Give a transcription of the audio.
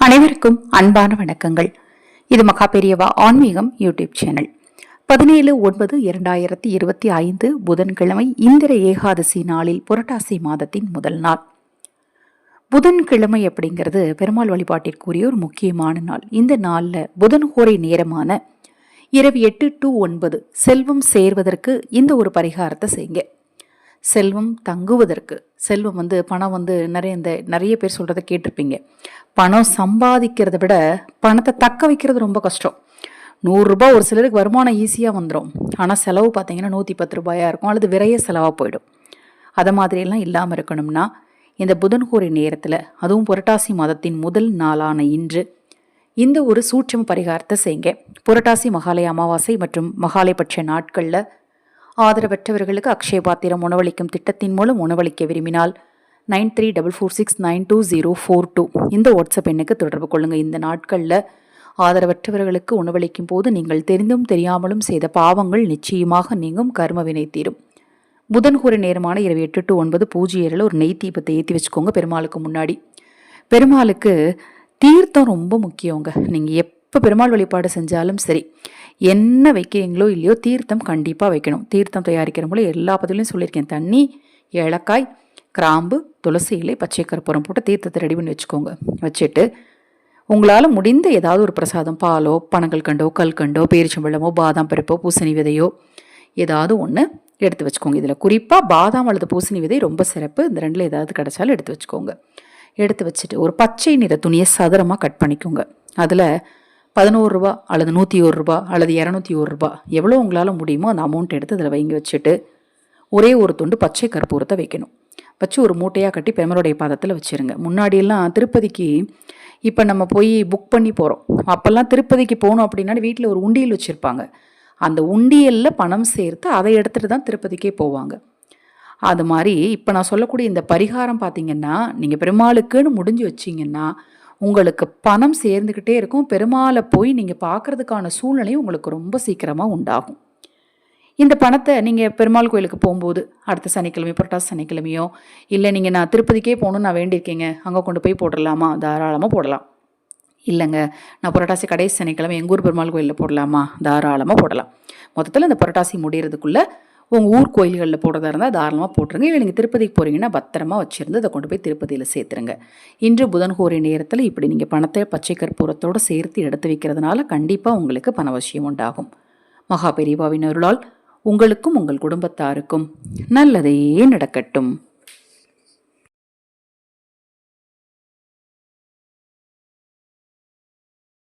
அனைவருக்கும் அன்பான வணக்கங்கள். இது மகா பெரியவா ஆன்மீகம் யூடியூப் சேனல். பதினேழு ஒன்பது இரண்டாயிரத்தி இருபத்தி ஐந்து புதன்கிழமை இந்திர ஏகாதசி நாளில் புரட்டாசி மாதத்தின் முதல் நாள். புதன்கிழமை அப்படிங்கிறது பெருமாள் வழிபாட்டிற்குரிய ஒரு முக்கியமான நாள். இந்த நாளில் புதன் கோரை நேரமான இரவு எட்டு டு ஒன்பது செல்வம் சேர்வதற்கு இந்த ஒரு பரிகாரத்தை செய்யுங்க. செல்வம் தங்குவதற்கு. செல்வம் வந்து பணம் வந்து நிறைய இந்த நிறைய பேர் சொல்கிறத கேட்டிருப்பீங்க. பணம் சம்பாதிக்கிறத விட பணத்தை தக்க வைக்கிறது ரொம்ப கஷ்டம். நூறுரூபா ஒரு சிலருக்கு வருமானம் ஈஸியாக வந்துடும் ஆனால் செலவு பார்த்தீங்கன்னா நூற்றி பத்து ரூபாயாக இருக்கும். அல்லது விரைய செலவாக போயிடும். அதை மாதிரியெல்லாம் இல்லாமல் இருக்கணும்னா இந்த புதன்கூரை நேரத்தில் அதுவும் புரட்டாசி மாதத்தின் முதல் நாளான இன்று இந்த ஒரு சூட்சம் பரிகாரத்தை செய்யுங்க. புரட்டாசி மகாலய அமாவாசை மற்றும் மகாலயபட்ச நாட்களில் ஆதரவற்றவர்களுக்கு அக்ஷய பாத்திரம் உணவளிக்கும் திட்டத்தின் மூலம் உணவளிக்க விரும்பினால் nine three double four six nine two zero four two. இந்த வாட்ஸ்அப் எண்ணுக்கு தொடர்பு கொள்ளுங்கள் இந்த நாட்களில் ஆதரவற்றவர்களுக்கு உணவளிக்கும் போது நீங்கள் தெரிந்தும் தெரியாமலும் செய்த பாவங்கள் நிச்சயமாக நீங்கும். கர்ம வினை தீரும். புதன் கூற நேரமான இரவு எட்டு டு ஒன்பது பூஜ்ஜியரில் ஒரு நெய் தீபத்தை ஏற்றி வச்சுக்கோங்க பெருமாளுக்கு முன்னாடி. பெருமாளுக்கு தீர்த்தம் ரொம்ப முக்கியங்க. நீங்கள் எப் இப்போ பெருமாள் வழிபாடு செஞ்சாலும் சரி என்ன வைக்கிறீங்களோ இல்லையோ தீர்த்தம் கண்டிப்பாக வைக்கணும். தீர்த்தம் தயாரிக்கிற எல்லா பதிலையும் சொல்லியிருக்கேன். தண்ணி ஏலக்காய் கிராம்பு துளசி இலை பச்சை கற்பூரம் போட்டு தீர்த்தத்தை ரெடி பண்ணி வச்சுக்கோங்க. வச்சுட்டு உங்களால் முடிந்த ஏதாவது ஒரு பிரசாதம் பாலோ பனங்கள் கண்டோ கல்கண்டோ பேரிச்சம்பழமோ பாதாம் பருப்போ பூசணி விதையோ ஏதாவது ஒன்று எடுத்து வச்சுக்கோங்க. இதில் குறிப்பாக பாதாம் அல்லது பூசணி விதை ரொம்ப சிறப்பு. இந்த ரெண்டில் ஏதாவது கிடச்சாலும் எடுத்து வச்சுக்கோங்க. எடுத்து வச்சுட்டு ஒரு பச்சை நிற துணியை சதுரமாக கட் பண்ணிக்கோங்க. அதில் பதினோரு ரூபா அல்லது நூற்றி ஒரு ரூபா அல்லது இரநூத்தி ஒரு ரூபா எவ்வளோ உங்களால் முடியுமோ அந்த அமௌண்ட் எடுத்து அதில் வைங்க வச்சுட்டு ஒரே ஒரு துண்டு பச்சை கற்பூரத்தை வைக்கணும். வச்சு ஒரு மூட்டையாக கட்டி பெருமருடைய பாதத்தில் வச்சுருங்க. முன்னாடியெல்லாம் திருப்பதிக்கு இப்போ நம்ம போய் புக் பண்ணி போகிறோம் அப்போல்லாம் திருப்பதிக்கு போகணும் அப்படின்னா வீட்டில் ஒரு உண்டியல் வச்சுருப்பாங்க. அந்த உண்டியலில் பணம் சேர்த்து அதை எடுத்துகிட்டு தான் திருப்பதிக்கே போவாங்க. அது மாதிரி இப்போ நான் சொல்லக்கூடிய இந்த பரிகாரம் பார்த்தீங்கன்னா நீங்கள் பெருமாளுக்குன்னு முடிஞ்சு வச்சிங்கன்னா உங்களுக்கு பணம் சேர்ந்துக்கிட்டே இருக்கும். பெருமாளை போய் நீங்கள் பார்க்குறதுக்கான சூழ்நிலையும் உங்களுக்கு ரொம்ப சீக்கிரமாக உண்டாகும். இந்த பணத்தை நீங்கள் பெருமாள் கோயிலுக்கு போகும்போது அடுத்த சனிக்கிழமை புரட்டாசி சனிக்கிழமையோ இல்லை நீங்கள் நான் திருப்பதிக்கே போகணுன்னு நான் வேண்டியிருக்கேங்க. அங்கே கொண்டு போய் போடலாமா தாராளமாக போடலாம். இல்லைங்க நான் புரட்டாசி கடைசி சனிக்கிழமை எங்கள் ஊர் பெருமாள் கோயிலில் போடலாமா? தாராளமாக போடலாம். மொத்தத்தில் இந்த புரட்டாசி முடிகிறதுக்குள்ளே உங்கள் ஊர் கோயில்களில் போடுறதா இருந்தால் தாராளமாக போட்டுருங்க. இல்லை நீங்கள் திருப்பதிக்கு போகிறீங்கன்னா பத்திரமா வச்சுருந்து அதை கொண்டு போய் திருப்பதியில் சேர்த்துருங்க. இன்று புதன் கோரி நேரத்தில் இப்படி நீங்கள் பணத்தை பச்சை கற்பூரத்தோடு சேர்த்து எடுத்து வைக்கிறதுனால கண்டிப்பாக உங்களுக்கு பணவசியம் உண்டாகும். மகாபெரிவாவின் அருளால் உங்களுக்கும் உங்கள் குடும்பத்தாருக்கும் நல்லதே நடக்கட்டும்.